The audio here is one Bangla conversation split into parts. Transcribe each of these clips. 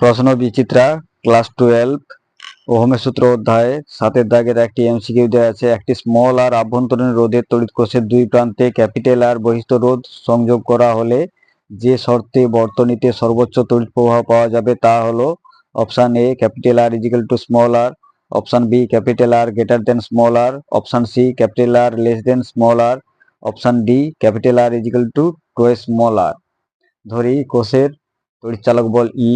প্রশ্ন বিচিত্রা, ক্লাস টুয়েলভ ওহমের সূত্র অধ্যায়ে, সাতের দাগের একটি এমসিকিউ দেওয়া আছে, একটি স্মল আর আভ্যন্তরীণ রোধের তড়িৎ কোষের দুই প্রান্তে ক্যাপিটাল আর বহিস্থ রোধ সংযোগ করা হলে যে শর্তে বর্তনীতে সর্বোচ্চ তড়িৎ প্রবাহ পাওয়া যাবে তা হলো option A capital R equal to small R, option B capital R greater than small R, option C capital R less than small R, option D capital R equal to to small R. ধরি কোষের তড়িৎচালক বল ই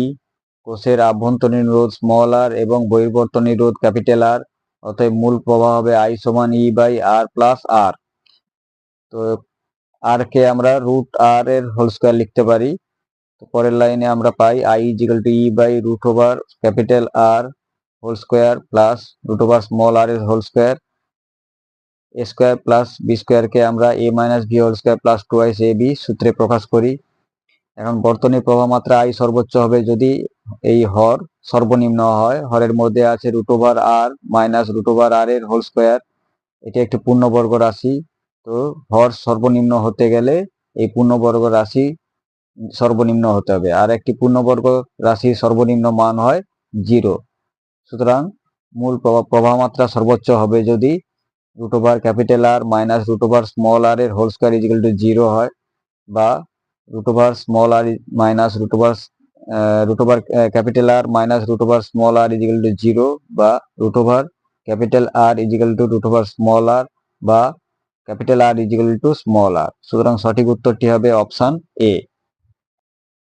কোষের আভ্যন্তরীণ রোধ স্মল আর এবং বহির্বর্তনী রোধ ক্যাপিটাল আর অতএব মূল প্রবাহ হবে আই সমান ই বাই আর প্লাস আর তো আর কে আমরা রুট আর এর হোল স্কোয়ার লিখতে পারি। তো পরের লাইনে আমরা পাই I equal to E by root over capital R whole square plus root over small R এর whole square A square plus B স্কোয়ারকে আমরা A minus B whole square plus two ice A B সূত্রে প্রকাশ করি। এখন বর্তনীর প্রবাহ মাত্রা আই সর্বোচ্চ হবে যদি এই হর সর্বনিম্ন হয়। হরের মধ্যে আছে root over R minus root over R এর হোল স্কোয়ার এটি একটি পূর্ণবর্গ রাশি। তো হর সর্বনিম্ন হতে গেলে এই পূর্ণবর্গ রাশি সর্বনিম্ন হতে হবে। আর একটি পূর্ণবর্গ রাশির সর্বনিম্ন মান হয় জিরো সুতরাং মূল প্রবাহ প্রবাহ মাত্রা সর্বোচ্চ হবে যদি root over capital R minus root over small R এর whole square equal to zero হয় বা root over small R minus root over capital R minus root over small R equal to zero বা root over capital R equal to root over small R বা capital R equal to small R সুতরাং সঠিক উত্তরটি হবে অপশন এ